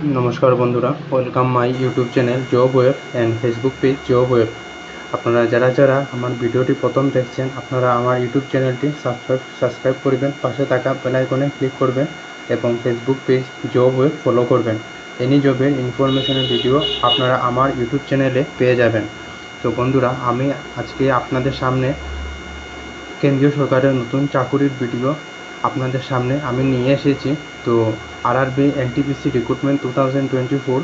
নমস্কার বন্ধুরা, welcome my YouTube channel Job Web and Facebook page Job Web. আপনারা যারা যারা আমার ভিডিওটি প্রথম দেখছেন, আপনারা আমার ইউটিউব চ্যানেলটি সাবস্ক্রাইব সাবস্ক্রাইব করবেন পাশে থাকা বেল আইকনে ক্লিক করবেন এবং Facebook page Job Web follow করবেন। এনি জবের ইনফরমেশনের ভিডিও আপনারা আমার ইউটিউব চ্যানেলে পেয়ে যাবেন। তো বন্ধুরা, আমি আজকে আপনাদের সামনে কেন্দ্রীয় সরকারের নতুন চাকুরির ভিডিও আপনাদের সামনে আমি নিয়ে এসেছি। তো RRB NTPC recruitment two thousand twenty four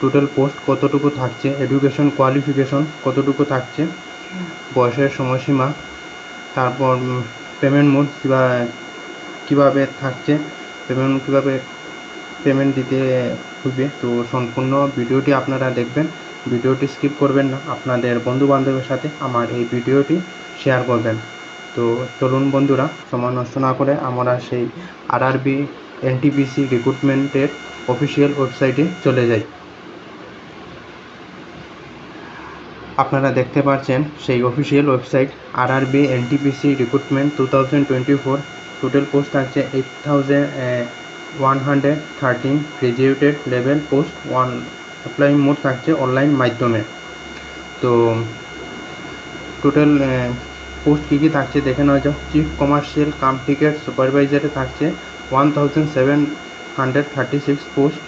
total post কতটুকু থাকছে? এডুকেশন কোয়ালিফিকেশন কতটুকু থাকছে? বয়সের সময়সীমা, তারপর পেমেন্ট মোড কীভাবে থাকছে? পেমেন্ট কীভাবে পেমেন্ট দিতে হবে? তো সম্পূর্ণ ভিডিওটি আপনারা দেখবেন। ভিডিওটি স্কিপ করবেন না। আপনাদের বন্ধু বান্ধবের সাথে আমার এই ভিডিওটি শেয়ার করবেন। তো চলুন বন্ধুরা, সময় নষ্ট না করে আমরা সেই আরআরবি এনটিপিসি রিক্রুটমেন্টের অফিসিয়াল ওয়েবসাইটে চলে যাই। আপনারা দেখতে পাচ্ছেন সেই official website RRB NTPC recruitment two thousand twenty four total post আছে eight thousand one hundred thirteen graduated level post one apply mode থাকছে অনলাইন মাধ্যমে। তো টোটাল পোস্ট কী কী থাকছে দেখে নেওয়া যাক চিফ কমার্শিয়াল কাম টিকেট সুপারভাইজারে থাকছে one thousand seven hundred thirty six post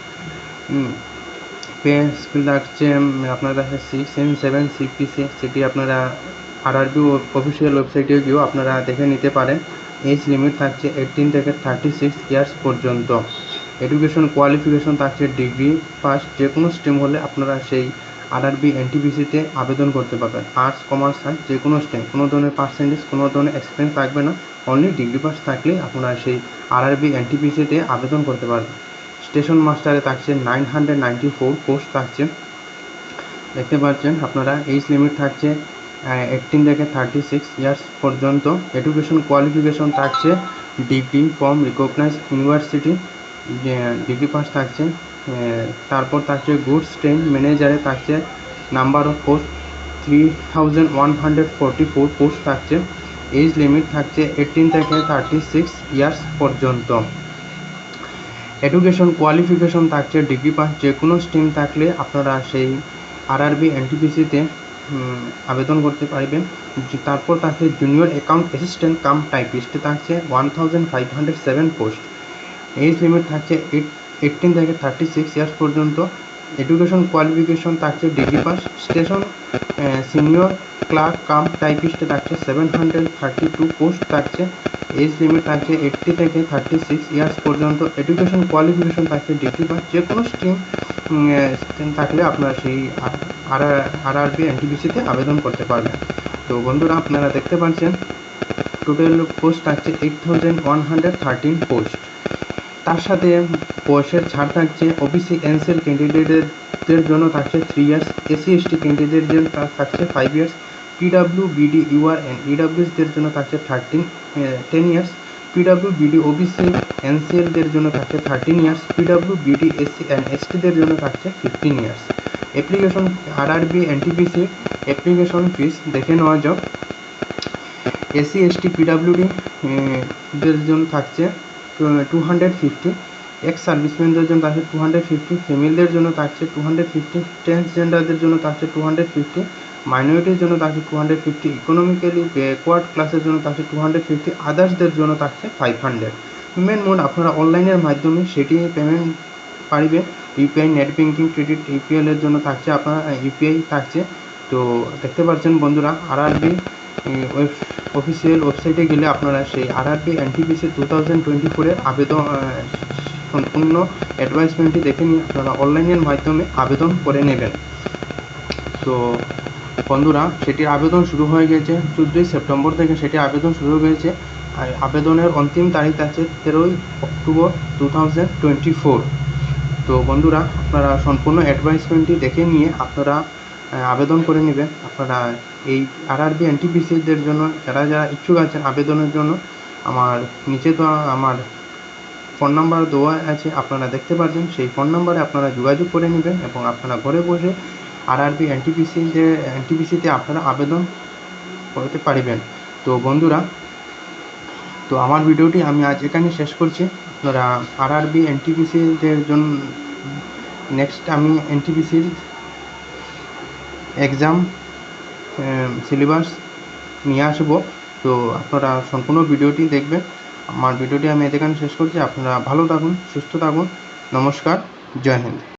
pay scale থাকছে আপনার সিক্স এন সেভেন সিপিসি সেটি আপনারা আরআরবি অফিসিয়াল ওয়েবসাইটে গিয়েও আপনারা দেখে নিতে পারেন। এজ লিমিট থাকছে এইটিন থেকে থার্টি সিক্স ইয়ার্স পর্যন্ত। এডুকেশন কোয়ালিফিকেশন থাকছে ডিগ্রি ফার্স্ট যে কোনো স্ট্রিম হলে আপনারা সেই আরআরবি এনটিপিসিতে আবেদন করতে পারবেন। আর্টস কমার্স সায়েন্স যে কোনো স্ট্রিম কোনো ধরনের পার্সেন্টেজ কোনো ধরনের এক্সপিরিয়েন্স থাকবে না। অনলি ডিগ্রি পাস থাকলেই আপনারা সেই আরআরবি এনটিপিসিতে আবেদন করতে পারবেন। স্টেশন মাস্টারে থাকছে nine hundred ninety four post থাকছে। দেখতে পাচ্ছেন, আপনারা এইজ লিমিট থাকছে এইটিন থেকে থার্টি সিক্স ইয়ার্স পর্যন্ত। এডুকেশন কোয়ালিফিকেশন থাকছে degree from recognise university degree pass থাকছে। তারপর থাকছে গুডস ট্রেন ম্যানেজারে থাকছে number of post three thousand one hundred forty four post থাকছে এজ লিমিট থাকছে এইটিন থেকে থার্টি সিক্স ইয়ার্স পর্যন্ত এডুকেশন কোয়ালিফিকেশন থাকছে ডিগ্রি পাস যে কোনো স্ট্রিম থাকলে আপনারা সেই আরআরবি এনটিপিসিতে আবেদন করতে পারবেন। তারপর থাকছে junior account assistant cum typist থাকছে one thousand five hundred seven post age limit থাকছে এইট এইটিন থেকে থার্টি সিক্স ইয়ার্স পর্যন্ত। এডুকেশন কোয়ালিফিকেশন থাকছে degree pass station senior clerk cum টাইপিস্টে থাকছে। Seven hundred thirty two post থাকছে। Age limit থাকছে eighty থেকে thirty six years পর্যন্ত। Education qualification থাকছে ডিগ্রি পাস যে কোনো স্ট্রিম স্ট্রিম থাকলে আপনারা সেই আর আরআরবি এনটিপিসিতে আবেদন করতে পারবেন। তো বন্ধুরা, আপনারা দেখতে পাচ্ছেন টোটাল পোস্ট থাকছে eight thousand one hundred thirteen post তার সাথে বয়সের ছাড় থাকছে। ওবিসি এনসেল ক্যান্ডিডেটদের জন্য থাকছে থ্রি ইয়ার্স এসসি এসটি ক্যান্ডিডেটদের থাকছে five years PW BD UR and ইডাব্লিউএসদের জন্য থাকছে thirteen ten years PW BD OBC এনসিএলদের জন্য থাকছে thirteen years PW BD SC and এসটিদের জন্য থাকছে fifteen years application RRB NTPC application fees দেখে নেওয়া যাক। এসসি এসটি পিডাব্লিউডি দের জন্য থাকছে টু হান্ড্রেড ফিফটি এক্স সার্ভিসম্যানদের জন্য থাকছে টু হান্ড্রেড ফিফটি ফিমেলদের জন্য থাকছে টু হান্ড্রেড ফিফটি ট্রান্সজেন্ডারদের জন্য থাকছে টু হান্ড্রেড ফিফটি মাইনরিটির জন্য থাকছে two hundred fifty economically backward ক্লাসের জন্য থাকছে টু হান্ড্রেড ফিফটি আদার্সদের জন্য থাকছে ফাইভ হান্ড্রেড পেমেন্ট মোড আপনারা অনলাইনের মাধ্যমে সেটি পেমেন্ট পারিবেন ইউপিআই নেট ব্যাঙ্কিং ক্রেডিট ইউপিএল এর জন্য থাকছে আপনার ইউপিআই থাকছে তো দেখতে পাচ্ছেন বন্ধুরা আরআরবি ওয়েব অফিসিয়াল ওয়েবসাইটে গেলে আপনারা সেই RRB NTPC two thousand twenty ফোরের আবেদন সম্পূর্ণ অ্যাডভাইসমেন্টটি দেখে নিয়ে আপনারা অনলাইনের মাধ্যমে আবেদন করে নেবেন। তো বন্ধুরা, সেটির আবেদন শুরু হয়ে গেছে চোদ্দোই সেপ্টেম্বর থেকে সেটি আবেদন শুরু হয়ে গেছে আর আবেদনের অন্তিম তারিখ আছে তেরোই October two thousand twenty four তো বন্ধুরা, আপনারা সম্পূর্ণ অ্যাডভাইসমেন্টটি দেখে নিয়ে আপনারা আবেদন করে নেবেন। আপনারা এই আরআরবি এনটিপিসিদের জন্য, যারা যারা ইচ্ছুক আছেন আবেদনের জন্য, আমার নিচে তো আমার ফোন নাম্বার দেওয়া আছে, আপনারা দেখতে পারবেন। সেই ফোন নাম্বারে আপনারা যোগাযোগ করে নেবেন এবং আপনারা ঘরে বসে আরআরবি এনটিপিসিতে এনটিপিসিতে আপনারা আবেদন করতে পারবেন। তো বন্ধুরা, তো আমার ভিডিওটি আমি আজ এখানে শেষ করছি। আপনারা আরআরবি এনটিপিসিদের জন্য নেক্সট আমি এনটিপিসির এক্সাম সিলেবাস নিয়ে আসব। তো আপনারা সম্পূর্ণ ভিডিওটি দেখবেন। আমার ভিডিওটি আমি এখানে শেষ করছি। আপনারা ভালো থাকুন, সুস্থ থাকুন। নমস্কার, জয় হিন্দ।